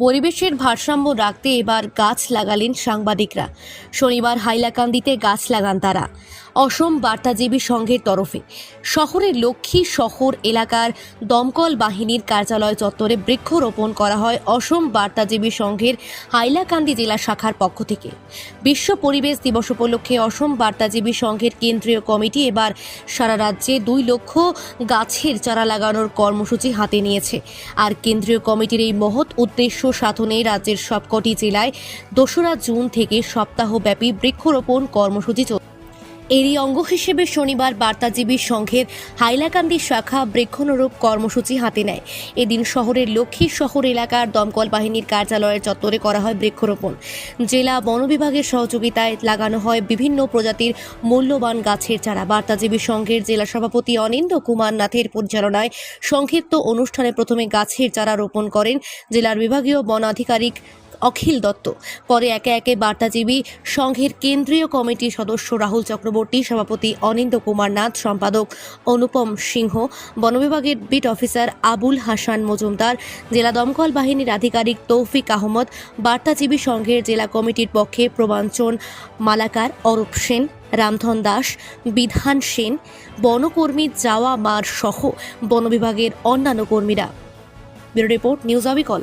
পরিবেশের ভারসাম্য রাখতে এবার গাছ লাগালেন সাংবাদিকরা। শনিবার হাইলাকান্দিতে গাছ লাগান তারা। অসম বার্তাজীবী সংঘের তরফে। শহরের লক্ষ্মী শহর এলাকার দমকল বাহিনীর কার্যালয় চত্বরে বৃক্ষরোপণ করা হয় অসম বার্তাজীবী সংঘের হাইলাকান্দি জেলা শাখার পক্ষ থেকে। বিশ্ব পরিবেশ দিবস উপলক্ষে অসম বার্তাজীবী সংঘের কেন্দ্রীয় কমিটি এবার সারা রাজ্যে দুই লক্ষ গাছের চারা লাগানোর কর্মসূচি হাতে নিয়েছে। আর কেন্দ্রীয় কমিটির এই মহৎ উদ্দেশ্য সাধনে রাজ্যের সবকটি জেলায় দোসরা জুন থেকে সপ্তাহব্যাপী বৃক্ষরোপণ কর্মসূচি এরই অঙ্গ হিসেবে শনিবার বার্তাজীবী সংঘের হাইলাকান্দি শাখা বৃক্ষণরূপ কর্মসূচি হাতে নেয়। এদিন শহরের লক্ষ্মী শহর এলাকার দমকল বাহিনীর কার্যালয়ের চত্বরে করা হয় বৃক্ষরোপণ। জেলা বন বিভাগের সহযোগিতায় লাগানো হয় বিভিন্ন প্রজাতির মূল্যবান গাছের চারা। বার্তাজীবী সংঘের জেলা সভাপতি অনিন্দ কুমার নাথের পরিচালনায় সংক্ষিপ্ত অনুষ্ঠানে প্রথমে গাছের চারা রোপণ করেন জেলার বিভাগীয় বন আধিকারিক অখিল দত্ত। পরে একে একে বার্তাজীবী সংঘের কেন্দ্রীয় কমিটির সদস্য রাহুল চক্রবর্তী, সভাপতি অনিন্দ কুমার নাথ, সম্পাদক অনুপম সিংহ বনবিভাগের বিট অফিসার আবুল হাসান মজুমদার, জেলা দমকল বাহিনীর আধিকারিক তৌফিক আহমদ, বার্তাজীবী সংঘের জেলা কমিটির পক্ষে প্রবাঞ্চন মালাকার অরূপ সেন, রামধন দাস, বিধান সেন, বনকর্মী যাওয়া মার সহ বন বিভাগের অন্যান্য কর্মীরা। ব্যুরো রিপোর্ট, নিউজ অবিকল।